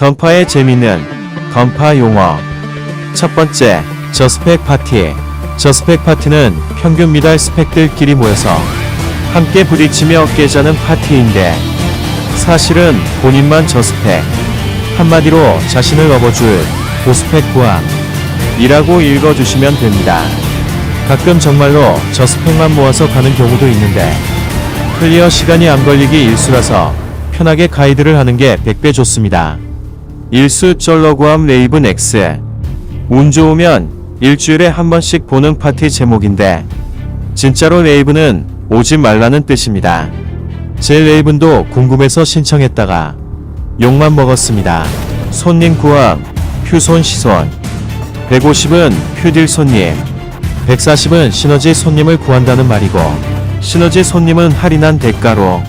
던파의 재미는 던파 용어. 첫 번째, 저스펙 파티. 저스펙 파티는 평균 미달 스펙들끼리 모여서 함께 부딪히며 깨자는 파티인데 사실은 본인만 저스펙. 한마디로 자신을 업어줄 고스펙 구함. 이라고 읽어주시면 됩니다. 가끔 정말로 저스펙만 모아서 가는 경우도 있는데 클리어 시간이 안 걸리기 일수라서 편하게 가이드를 하는 게 100배 좋습니다. 일수 쩔러구함 레이븐 X 운 좋으면 일주일에 한 번씩 보는 파티 제목인데 진짜로 레이븐은 오지 말라는 뜻입니다. 제 레이븐도 궁금해서 신청했다가 욕만 먹었습니다. 손님 구함 휴손 시손 150은 휴딜 손님 140은 시너지 손님을 구한다는 말이고 시너지 손님은 할인한 대가로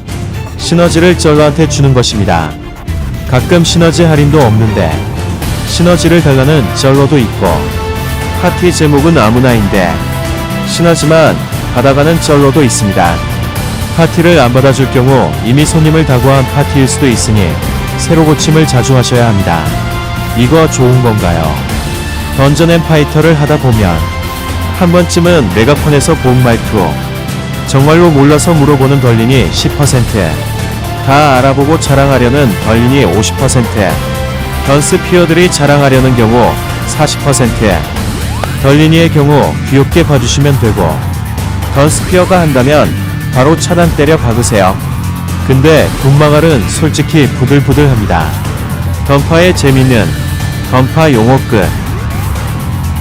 시너지를 쩔러한테 주는 것입니다. 가끔 시너지 할인도 없는데 시너지를 달라는 쩔러도 있고 파티 제목은 아무나인데 시너지만 받아가는 쩔러도 있습니다. 파티를 안 받아줄 경우 이미 손님을 다구한 파티일 수도 있으니 새로 고침을 자주 하셔야 합니다. 이거 좋은 건가요? 던전 앤 파이터를 하다 보면 한 번쯤은 메가폰에서 본 말투 정말로 몰라서 물어보는 덜린이 10% 다 알아보고 자랑하려는 덜린이 50% 던스피어들이 자랑하려는 경우 40% 덜린이의 경우 귀엽게 봐주시면 되고 던스피어가 한다면 바로 차단 때려 박으세요. 근데 군마갈은 솔직히 부들부들합니다. 던파의 재미는 던파 용어 끝